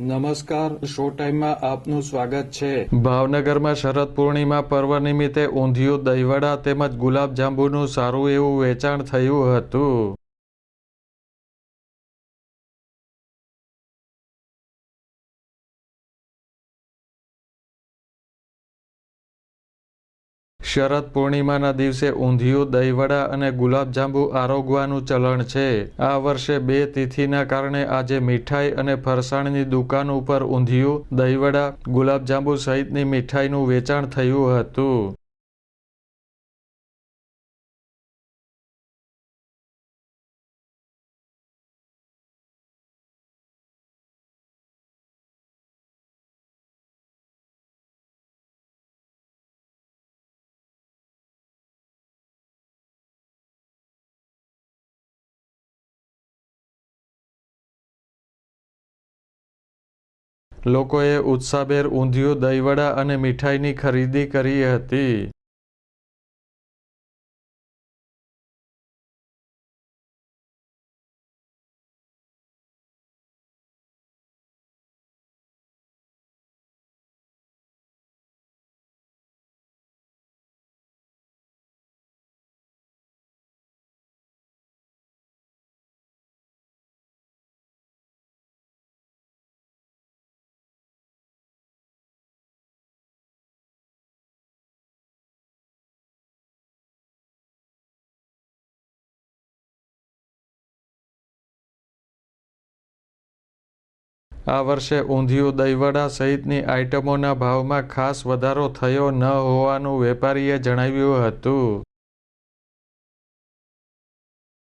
નમસ્કાર શો ટાઈમમાં આપનું સ્વાગત છે. ભાવનગરમાં શરદ પૂર્ણિમા પર્વ નિમિત્તે ઊંધિયું, દહીવડા તેમજ ગુલાબજાંબુનું સારું એવું વેચાણ થયું હતું. શરદ પૂર્ણિમાના દિવસે ઊંધિયું, દહીવડા અને ગુલાબજાંબુ આરોગવાનું ચલણ છે. આ વર્ષે બે તિથિના કારણે આજે મીઠાઈ અને ફરસાણની દુકાન ઉપર ઊંધિયું, દહીવડા, ગુલાબજાંબુ સહિતની મીઠાઈનું વેચાણ થયું હતું. લોકોએ ઉત્સાહભેર ઊંધિયું દહીવડા અને મીઠાઈની ખરીદી કરી હતી. આ વર્ષે ઊંધિયું, દહીવડા સહિતની આઇટમોના ભાવમાં ખાસ વધારો થયો ન હોવાનું વેપારીએ જણાવ્યું હતું.